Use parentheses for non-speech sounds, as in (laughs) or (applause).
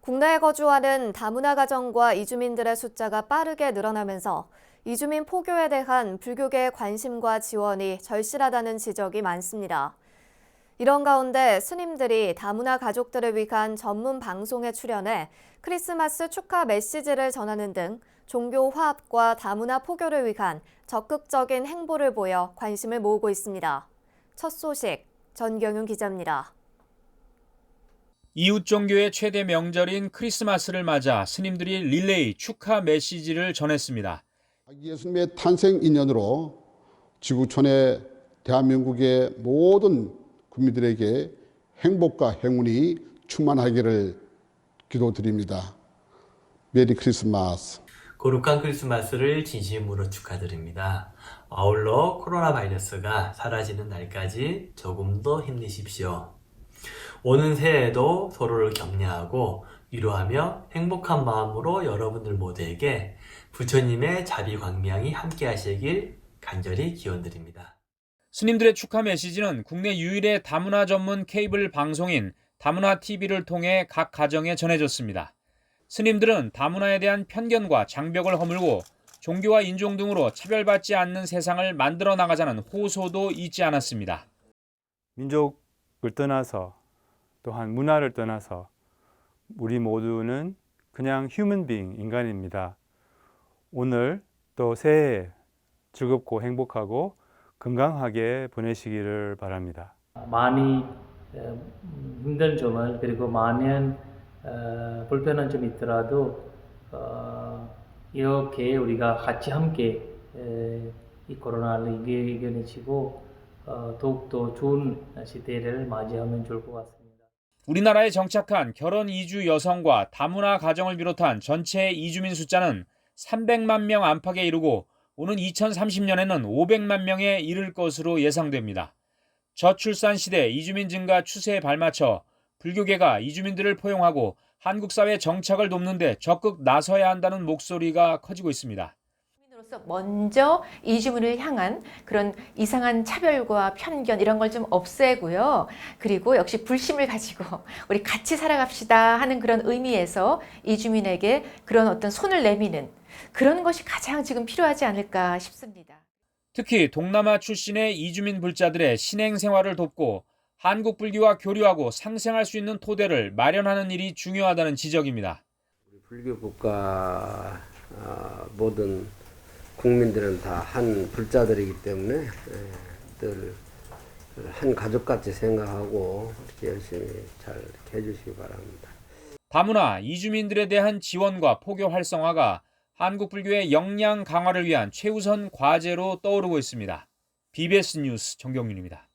국내에 거주하는 다문화 가정과 이주민들의 숫자가 빠르게 늘어나면서 이주민 포교에 대한 불교계의 관심과 지원이 절실하다는 지적이 많습니다. 이런 가운데 스님들이 다문화 가족들을 위한 전문 방송에 출연해 크리스마스 축하 메시지를 전하는 등 종교 화합과 다문화 포교를 위한 적극적인 행보를 보여 관심을 모으고 있습니다. 첫 소식 전경윤 기자입니다. 이웃 종교의 최대 명절인 크리스마스를 맞아 스님들이 릴레이 축하 메시지를 전했습니다. 예수님의 탄생 인연으로 지구촌의 대한민국의 모든 국민들에게 행복과 행운이 충만하기를 기도드립니다. 메리 크리스마스. 거룩한 크리스마스를 진심으로 축하드립니다. 아울러 코로나 바이러스가 사라지는 날까지 조금 더 힘내십시오. 오는 새해에도 서로를 격려하고 위로하며 행복한 마음으로 여러분들 모두에게 부처님의 자비 광명이 함께 하시길 간절히 기원드립니다. 스님들의 축하 메시지는 국내 유일의 다문화 전문 케이블 방송인 다문화 TV를 통해 각 가정에 전해졌습니다. 스님들은 다문화에 대한 편견과 장벽을 허물고 종교와 인종 등으로 차별받지 않는 세상을 만들어 나가자는 호소도 잊지 않았습니다. 민족을 떠나서 또한 문화를 떠나서 우리 모두는 그냥 휴먼 빙 인간입니다. 오늘 또 새해 즐겁고 행복하고 건강하게 보내시기를 바랍니다. 많이 어, 힘든 점을 그리고 많은 어, 불편한 점이 있더라도 어, 이렇게 우리가 같이 함께 에, 이 코로나를 이겨, 이겨내치고 어, 더욱더 좋은 시대를 맞이하면 좋을 것 같습니다. 우리나라에 정착한 결혼 이주 여성과 다문화 가정을 비롯한 전체 이주민 숫자는 300만 명 안팎에 이르고 오는 2030년에는 500만 명에 이를 것으로 예상됩니다. 저출산 시대 이주민 증가 추세에 발맞춰 불교계가 이주민들을 포용하고 한국 사회 정착을 돕는 데 적극 나서야 한다는 목소리가 커지고 있습니다. 시민으로서 먼저 이주민을 향한 그런 이상한 차별과 편견 이런 걸 좀 없애고요. 그리고 역시 불심을 가지고 (laughs) 우리 같이 살아갑시다 하는 그런 의미에서 이주민에게 그런 어떤 손을 내미는 그런 것이 가장 지금 필요하지 않을까 싶습니다. 특히 동남아 출신의 이주민 불자들의 신행 생활을 돕고 한국 불교와 교류하고 상생할 수 있는 토대를 마련하는 일이 중요하다는 지적입니다. 불교 국가 아, 모든 국민들은 다 한 불자들이기 때문에 늘 한 가족같이 생각하고 이렇게 열심히 잘 해주시기 바랍니다. 다문화 이주민들에 대한 지원과 포교 활성화가 한국 불교의 역량 강화를 위한 최우선 과제로 떠오르고 있습니다. BBS 뉴스 정경윤입니다.